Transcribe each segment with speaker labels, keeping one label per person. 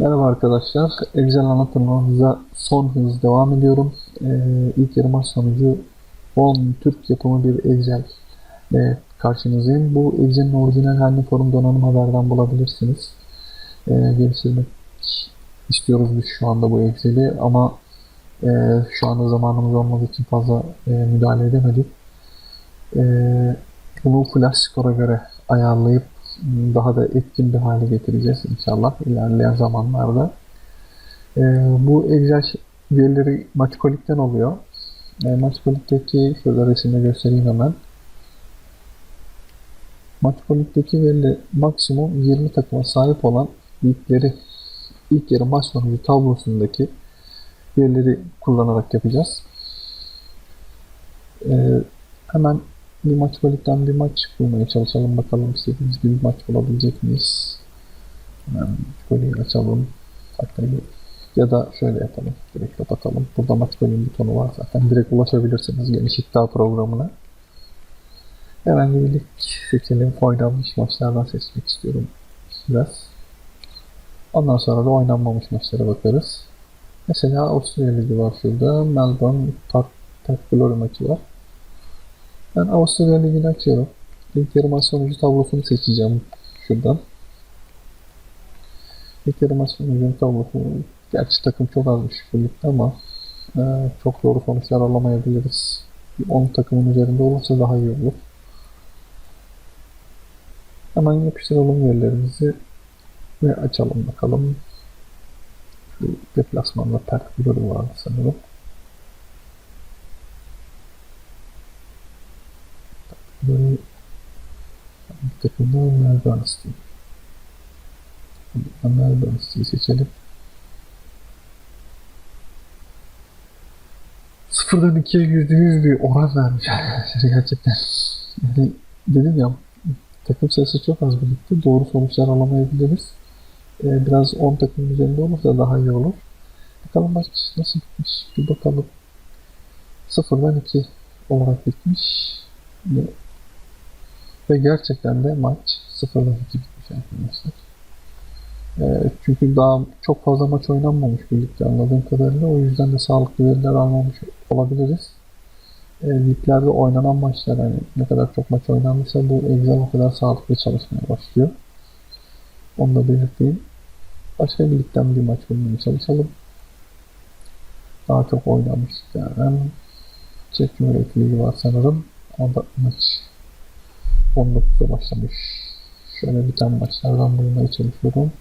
Speaker 1: Merhaba arkadaşlar. Excel anlatımımıza son hız devam ediyorum. Ee, ilk yarı maç sonucu 10 Türk yapımı bir Excel ile karşınızdayım. Bu Excel'in orijinal halini forum donanım haberden bulabilirsiniz. Ee, geliştirmek istiyoruz biz şu anda bu Excel'i ama e, şu anda zamanımız olmadığı için fazla e, müdahale edemedik. E, bunu flash skora göre ayarlayıp daha da etkin bir hale getireceğiz inşallah ilerleyen zamanlarda. Ee, bu Excel verileri Matchcolik'ten oluyor. E, Matchcolik'teki şöyle resimde göstereyim hemen. Matchcolik'teki verileri maksimum 20 takıma sahip olan ilkleri ilk yarı maç sonucu tablosundaki verileri kullanarak yapacağız. Ee, hemen bir maç balıktan bir maç bulmaya çalışalım bakalım istediğimiz gibi bir maç bulabilecek miyiz? Hemen golü açalım. Hatta ya da şöyle yapalım. Direkt kapatalım. Burada maç golün butonu var zaten. Direkt ulaşabilirsiniz geniş iddia programına. Herhangi bir lig seçelim. Oynanmış maçlardan seçmek istiyorum biraz. Ondan sonra da oynanmamış maçlara bakarız. Mesela Avusturya Ligi var şurada. Melbourne Park, Park Glory maçı var. Ben Avusturya Ligi'ni açıyorum. İlk yarı maç sonucu tablosunu seçeceğim şuradan. İlk yarı maç sonucu tablosu gerçi takım çok azmış bu ama e, çok doğru sonuçlar alamayabiliriz. 10 takımın üzerinde olursa daha iyi olur. Hemen yapıştıralım yerlerimizi ve açalım bakalım. Şu deplasmanda Perk Blur'u var sanırım. Böyle bir takımda Melbourne City. Melbourne City'yi seçelim. Sıfırdan ikiye yüzde yüz bir oran vermiş gerçekten. Yani dedim ya takım sayısı çok az birlikte doğru sonuçlar alamayabiliriz. Ee, biraz 10 takım üzerinde olursa daha iyi olur. Bakalım maç nasıl bitmiş bir bakalım. Sıfırdan 2 olarak bitmiş. Ve gerçekten de maç 0'dan 2 bitmiş arkadaşlar. E, çünkü daha çok fazla maç oynanmamış birlikte anladığım kadarıyla. O yüzden de sağlıklı veriler almamış olabiliriz. E, liglerde oynanan maçlar hani ne kadar çok maç oynanmışsa bu Excel o kadar sağlıklı çalışmaya başlıyor. Onu da belirteyim. Başka bir ligden bir maç bulmaya çalışalım. Daha çok oynanmış yani. Çek Cumhuriyeti var sanırım. Orada maç 19'da başlamış. Şöyle bir tane maçlardan bulmaya çalışıyorum.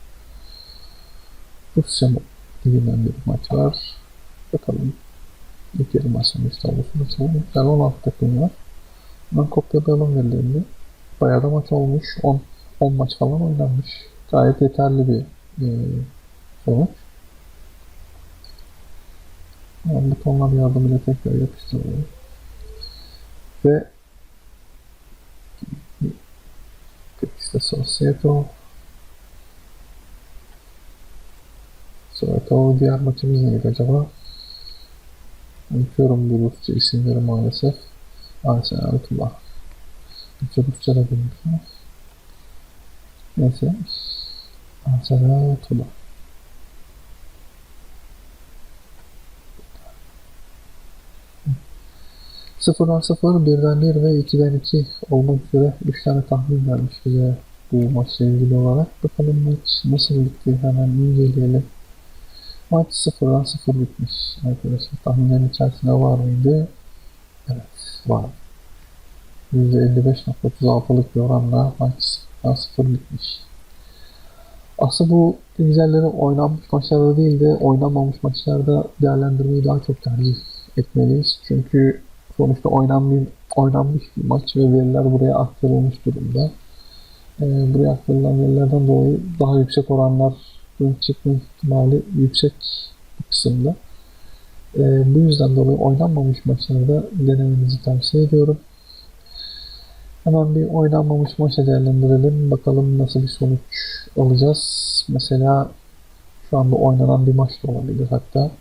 Speaker 1: Rusya liginden bir maç var. Bakalım. İlk yarı maç sonuç tablosunu açalım. Ben 16 takım var. Ben kopyalayalım verilerini. Bayağı da maç olmuş. 10, 10 maç falan oynanmış. Gayet yeterli bir e, sonuç. Yani butonlar yardımıyla tekrar yapıştırıyorum. Ve Societo Societo diğer maçımız neydi acaba? Unutuyorum bu Rusça isimleri maalesef. Arsenal Tula. Rusça Rusça da bilmiyorum. Neyse. Arsenal Tula. Sıfırdan sıfır, birden bir ve ikiden iki olmak üzere üç tane tahmin vermiş bize bu maçla ilgili olarak. Bakalım maç nasıl bitti hemen inceleyelim. Maç sıfırdan sıfır bitmiş arkadaşlar. Tahminlerin içerisinde var mıydı? Evet var. %55.36'lık bir oranla maç sıfırdan sıfır bitmiş. Aslında bu güzelleri oynanmış maçlarda değil de oynanmamış maçlarda değerlendirmeyi daha çok tercih etmeliyiz. Çünkü sonuçta oynanmış, oynanmış bir maç ve veriler buraya aktarılmış durumda. E, buraya aktarılan verilerden dolayı daha yüksek oranlar çıkma ihtimali yüksek bir kısımda. E, bu yüzden dolayı oynanmamış maçlarda denemenizi tavsiye ediyorum. Hemen bir oynanmamış maçı değerlendirelim. Bakalım nasıl bir sonuç alacağız. Mesela şu anda oynanan bir maç da olabilir hatta.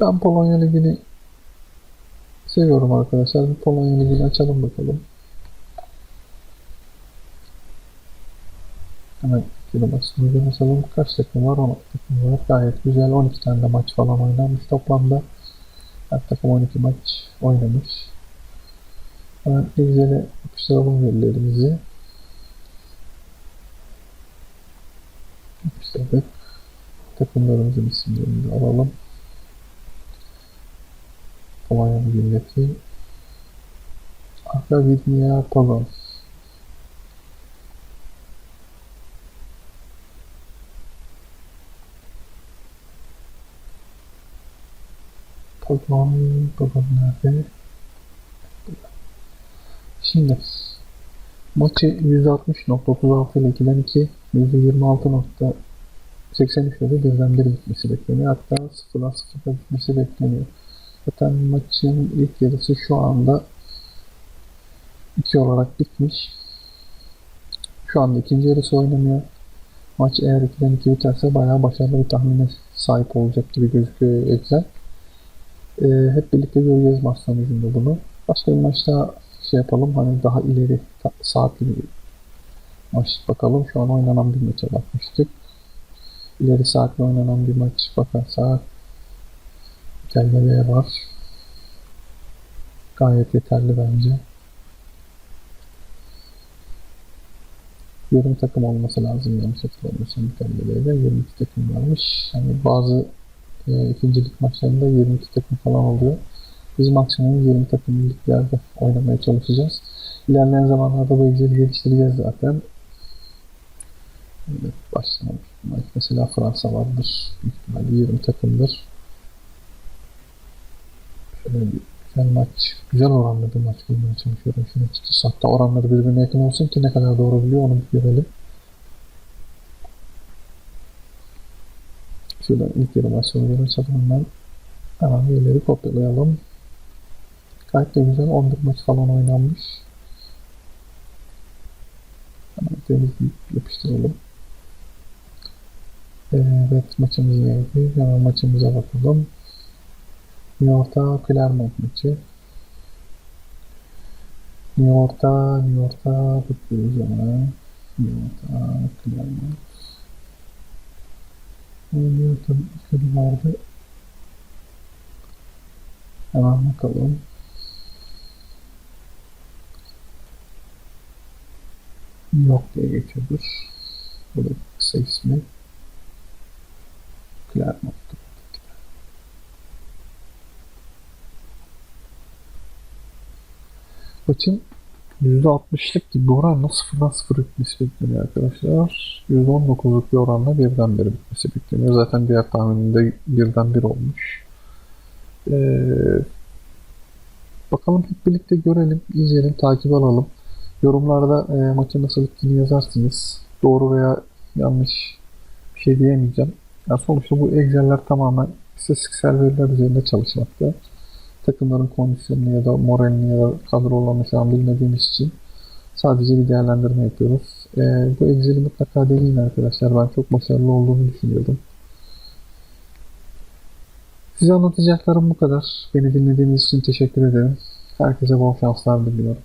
Speaker 1: Ben Polonya Ligi'ni seviyorum arkadaşlar. Polonya Ligi'ni açalım bakalım. Hemen kilometre basalım. Kaç takım var? 16 takım var. Gayet güzel. 12 tane de maç falan oynanmış toplamda. Her takım 12 maç oynamış. Hemen Excel'e yapıştıralım verilerimizi. Yapıştırdık. Takımlarımızın isimlerini alalım. Polonya'nın milleti. Arka Vidnia Polon. Polon, Polon nerede? Şimdi maçı %60.36 ile 2'den 2, %26.83 ile bir bitmesi bekleniyor. Hatta 0'dan 0'da bitmesi bekleniyor. Zaten maçın ilk yarısı şu anda 2 olarak bitmiş. Şu anda ikinci yarısı oynanıyor. Maç eğer 2'den 2 biterse bayağı başarılı bir tahmine sahip olacak gibi gözüküyor Excel. Ee, hep birlikte göreceğiz maç sonucunda bunu. Başka bir maçta şey yapalım hani daha ileri saatli bir maç bakalım. Şu an oynanan bir maça bakmıştık. İleri saatli oynanan bir maç bakarsak Kellebe'ye var. Gayet yeterli bence. Yarım takım olması lazım yanlış hatırlamıyorsam Kellebe'de 22 takım varmış. Yani bazı e, ikincilik maçlarında 22 takım falan oluyor. Biz maksimum 20 takım liglerde oynamaya çalışacağız. İlerleyen zamanlarda bu Excel'i geliştireceğiz zaten. Maç Mesela Fransa vardır. İhtimalle 20 takımdır. Şöyle maç, güzel oranlı bir maç bulmaya çalışıyorum. Şunu açıkçası hatta oranları birbirine yakın olsun ki ne kadar doğru biliyor onu bir görelim. Şuradan ilk yarı maç sonucunu ben. Hemen verileri kopyalayalım. Gayet de güzel 11 maç falan oynanmış. Hemen temizleyip yapıştıralım. Evet maçımız neydi? Hemen maçımıza bakalım. New York'ta Clermont maçı. New York'ta, New York'ta bakıyoruz hemen. New York'ta Clermont. New York'ta bir kere vardı. Hemen bakalım. York diye geçiyordur. Bu da kısa ismi. Clermont. Maçın %60'lık gibi bir oranla 0'dan 0 bitmesi bekleniyor arkadaşlar. %19'luk bir oranla birden bir bitmesi bekleniyor. Zaten diğer tahmininde birden bir olmuş. Ee, bakalım hep birlikte görelim, izleyelim, takip alalım. Yorumlarda e, maçın nasıl bittiğini yazarsınız. Doğru veya yanlış bir şey diyemeyeceğim. Yani sonuçta bu Excel'ler tamamen istatistiksel veriler üzerinde çalışmakta. Takımların kondisyonunu ya da moralini ya da kadrolarını şu an bilmediğimiz için sadece bir değerlendirme yapıyoruz. E, bu Excel'i mutlaka deneyin arkadaşlar. Ben çok başarılı olduğunu düşünüyorum. Size anlatacaklarım bu kadar. Beni dinlediğiniz için teşekkür ederim. Herkese bol şanslar diliyorum.